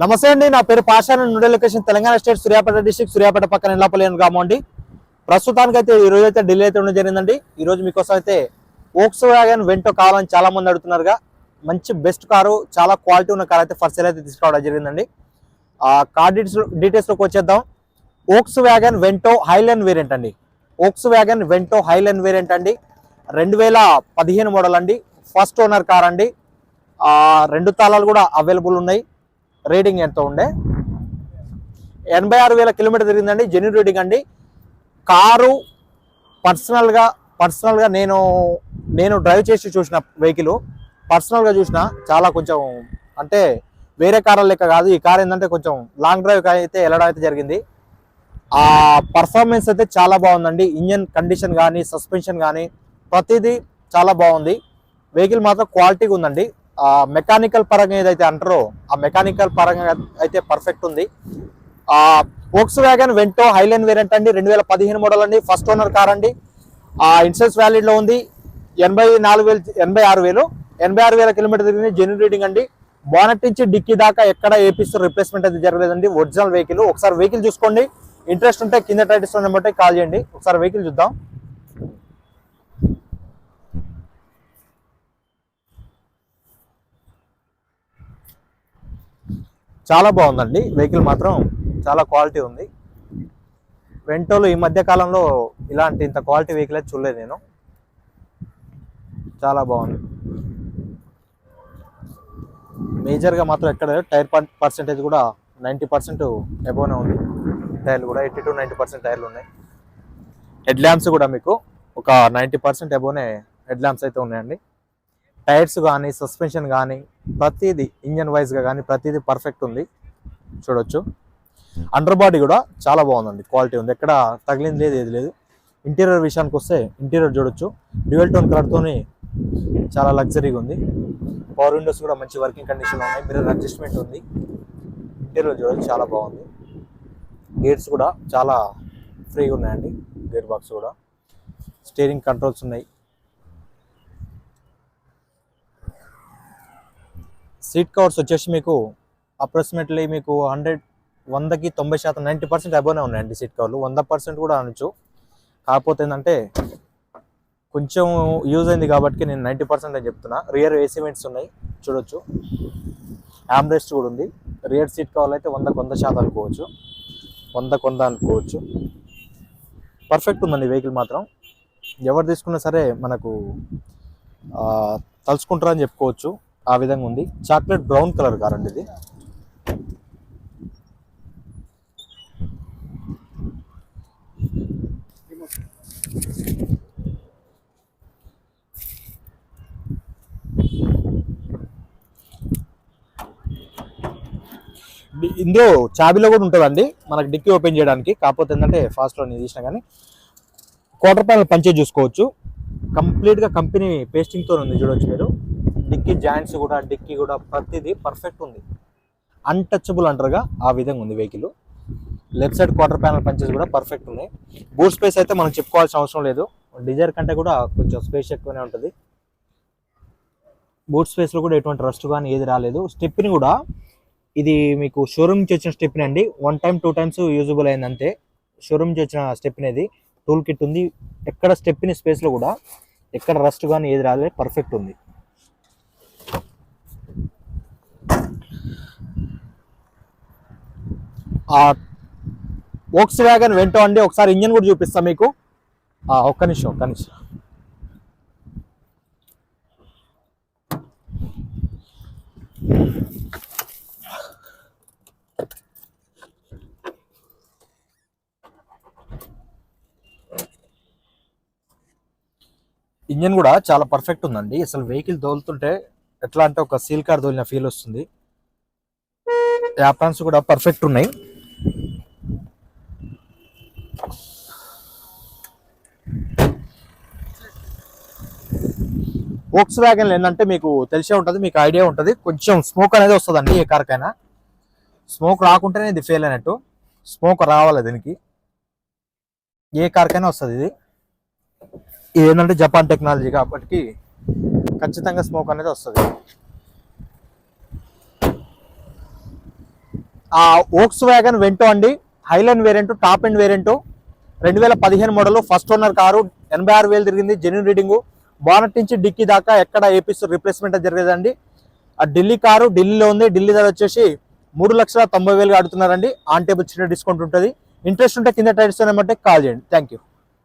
నమస్తే అండి నా పేరు పాషాన నుండి location Telangana state Suryapet district Suryapet పక్కన ఎల్లాపల్లి అని గ్రామం అండి. ప్రస్తుతానికి అయితే ఈ అయితే ఢిల్లీ అయితే ఉండడం జరిగిందండి. ఈరోజు మీకోసం అయితే ఓక్స్ వ్యాగన్ వెంటో కావాలని చాలా మంది అడుగుతున్నారుగా. మంచి బెస్ట్ కారు చాలా క్వాలిటీ ఉన్న కార్ అయితే ఫర్ సేల్ అయితే తీసుకురావడం జరిగిందండి. ఆ కార్ డీటెయిల్స్ డీటెయిల్స్లోకి వచ్చేద్దాం. Volkswagen Vento Highline variant అండి. Volkswagen Vento Highline variant అండి. రెండు వేల పదిహేను మోడల్ అండి. ఫస్ట్ ఓనర్ కార్ అండి. రెండు తాళాలు కూడా అవైలబుల్ ఉన్నాయి. రేటింగ్ ఎంత ఉండే. ఎనభై ఆరు వేల కిలోమీటర్ తిరిగిందండి. జెన్యున్ రేటింగ్ అండి. కారు పర్సనల్గా పర్సనల్గా నేను నేను డ్రైవ్ చేసి చూసిన వెహికల్ పర్సనల్గా చూసిన చాలా కొంచెం అంటే వేరే కార్ల లెక్క కాదు. ఈ కార్ ఏంటంటే కొంచెం లాంగ్ డ్రైవ్ అయితే వెళ్ళడం అయితే జరిగింది. ఆ పర్ఫార్మెన్స్ అయితే చాలా బాగుందండి. ఇంజన్ కండిషన్ కానీ సస్పెన్షన్ కానీ ప్రతిదీ చాలా బాగుంది. వెహికల్ మాత్రం క్వాలిటీగా ఉందండి. మెకానికల్ పరంగా ఏదైతే అంటారో ఆ మెకానికల్ పరంగా అయితే పర్ఫెక్ట్ ఉంది. ఆ Volkswagen Vento Highline variant అండి రెండు వేల పదిహేను మోడల్ అండి ఫస్ట్ ఓనర్ కార్ అండి. ఆ ఇన్సూరెన్స్ వ్యాలిడ్లో ఉంది ఎనభై నాలుగు వేలు ఎనభై ఆరు వేలు. ఎనభై ఆరు వేల కిలోమీటర్ తిరిగింది జెన్యున్ రీడింగ్ అండి. బానెట్ నుంచి డిక్కీ దాకా ఎక్కడ ఏపిస్తూ రిప్లేస్మెంట్ అయితే జరగలేదండి. ఒరిజినల్ వెహికల్ ఒకసారి వెహికల్ చూసుకోండి. ఇంట్రెస్ట్ ఉంటే కింద టైటిల్స్ నెంబర్ కాల్ చేయండి. ఒకసారి వెహికల్ చూద్దాం. చాలా బాగుందండి. వెహికల్ మాత్రం చాలా క్వాలిటీ ఉంది. వెంటోలు ఈ మధ్య కాలంలో ఇలాంటి ఇంత క్వాలిటీ వెహికల్ అయితే చూడలేదు నేను. చాలా బాగుంది. మేజర్గా మాత్రం ఎక్కడ టైర్ పర్సెంటేజ్ కూడా నైంటీ పర్సెంట్ ఎబోనే ఉంది. టైర్లు కూడా ఎయిటీ టు నైంటీ పర్సెంట్ టైర్లు ఉన్నాయి. హెడ్ ల్యాంప్స్ కూడా మీకు ఒక నైంటీ పర్సెంట్ ఎబోనే హెడ్ ల్యాంప్స్ అయితే ఉన్నాయండి. టైర్స్ కానీ సస్పెన్షన్ కానీ ప్రతిదీ ఇంజన్ వైజ్గా కానీ ప్రతిదీ పర్ఫెక్ట్ ఉంది. చూడొచ్చు. అండర్ బాడీ కూడా చాలా బాగుందండి. క్వాలిటీ ఉంది. ఎక్కడ తగిలింది లేదు ఏది లేదు. ఇంటీరియర్ విషయానికి వస్తే ఇంటీరియర్ చూడొచ్చు. డ్యూయల్ టోన్ కలర్తోని చాలా లగ్జరీగా ఉంది. పవర్ విండోస్ కూడా మంచి వర్కింగ్ కండిషన్లో ఉన్నాయి. మిర్రర్ అడ్జస్ట్మెంట్ ఉంది. ఇంటీరియర్ చూడొచ్చు. చాలా బాగుంది. గేట్స్ కూడా చాలా ఫ్రీగా ఉన్నాయండి. గేర్ బాక్స్ కూడా. స్టీరింగ్ కంట్రోల్స్ ఉన్నాయి. సీట్ కవర్స్ వచ్చేసి మీకు అప్రాక్సిమేట్లీ మీకు హండ్రెడ్ వందకి తొంభై శాతం నైంటీ పర్సెంట్ అబోనే ఉన్నాయండి సీట్ కవర్లు. వంద పర్సెంట్ కూడా అనొచ్చు. కాకపోతే ఏంటంటే కొంచెం యూజ్ అయింది కాబట్టి నేను నైంటీ పర్సెంట్ అని చెప్తున్నా. రియర్ ఏసిమెంట్స్ ఉన్నాయి చూడొచ్చు. యామ్రెస్ట్ కూడా ఉంది. రియర్ సీట్ కవర్లు అయితే వందకు వంద శాతం అనుకోవచ్చు. వందకు వంద అనుకోవచ్చు. పర్ఫెక్ట్ ఉందండి వెహికల్ మాత్రం. ఎవరు తీసుకున్నా సరే మనకు తలుచుకుంటారని చెప్పుకోవచ్చు. ఆ విధంగా ఉంది. చాక్లెట్ బ్రౌన్ కలర్ కారండి ఇది. ఇందులో చాబీలో కూడా ఉంటుందండి. మనకి డిక్కీ ఓపెన్ చేయడానికి. కాకపోతే ఏంటంటే ఫాస్ట్లో నేను తీసినా కానీ. క్వార్టర్ ప్యానల్ పంచే చూసుకోవచ్చు. కంప్లీట్గా కంపెనీ పేస్టింగ్తో ఉంది. చూడొచ్చు మీరు. డిక్కీ జాయింట్స్ కూడా డిక్కీ కూడా ప్రతిదీ పర్ఫెక్ట్ ఉంది. అన్టచబుల్ అంటారుగా ఆ విధంగా ఉంది vehicle left side quarter panel punches కూడా పర్ఫెక్ట్ ఉన్నాయి. బూట్ స్పేస్ అయితే మనం చెప్పుకోవాల్సిన అవసరం లేదు. డిజైర్ కంటే కూడా కొంచెం స్పేస్ ఎక్కువనే ఉంటుంది. బూట్ స్పేస్లో కూడా ఎటువంటి రస్ట్ కానీ ఏది రాలేదు. స్టెప్ని కూడా ఇది మీకు షోరూమ్ నుంచి వచ్చిన స్టెప్ని అండి. One time two times usable అయింది అంతే. షోరూమ్ నుంచి వచ్చిన స్టెప్ని ఇది. టూల్ కిట్ ఉంది. ఎక్కడ స్టెప్ని స్పేస్లో కూడా ఎక్కడ రస్ట్ కానీ ఏది రాలేదు పర్ఫెక్ట్ ఉంది. వోక్స్ వ్యాగన్ వెంటో అండి. ఒకసారి ఇంజన్ కూడా చూపిస్తాం మీకు. ఒక్క నిమిషం ఒక్క నిమిషం. ఇంజన్ కూడా చాలా పర్ఫెక్ట్ ఉందండి. అసలు వెహికల్ తోలుతుంటే ఎట్లా అంటే ఒక సీల్ కార్ తోలిన ఫీల్ వస్తుంది. యాపాన్స్ కూడా పర్ఫెక్ట్ ఉన్నాయి. వోక్స్ వ్యాగన్ ఏంటంటే మీకు తెలిసే ఉంటుంది మీకు ఐడియా ఉంటుంది. కొంచెం స్మోక్ అనేది వస్తుందండి ఏ కార్కైనా. స్మోక్ రాకుంటేనే ఇది ఫెయిల్ అయినట్టు. స్మోక్ రావాలి దీనికి. ఏ కార్కైనా వస్తుంది ఇది. ఇది ఏంటంటే జపాన్ టెక్నాలజీ కాబట్టి ఖచ్చితంగా స్మోక్ అనేది వస్తుంది. ఆ ఓక్స్ వ్యాగన్ వెంటో అండి. Highline variant top end variant రెండు వేల పదిహేను మోడల్ ఫస్ట్ ఓనర్ కారు. ఎనభై ఆరు వేలు తిరిగింది జెన్యున్ రీడింగు బానట్ నుంచి డిక్కీ దాకా ఎక్కడ ఏపీస్ రిప్లేస్మెంట్ జరిగేదండి ఆ ఢిల్లీ కారు ఢిల్లీలో ఉంది. ఢిల్లీ ధర వచ్చేసి మూడు లక్షల తొంభై వేలుగా అడుగుతున్నారండి. ఆన్ టేబుల్ చిన్న డిస్కౌంట్ ఉంటుంది. ఇంట్రెస్ట్ ఉంటే కింద టైట్స్ ఏమంటే కాల్ చేయండి. Thank you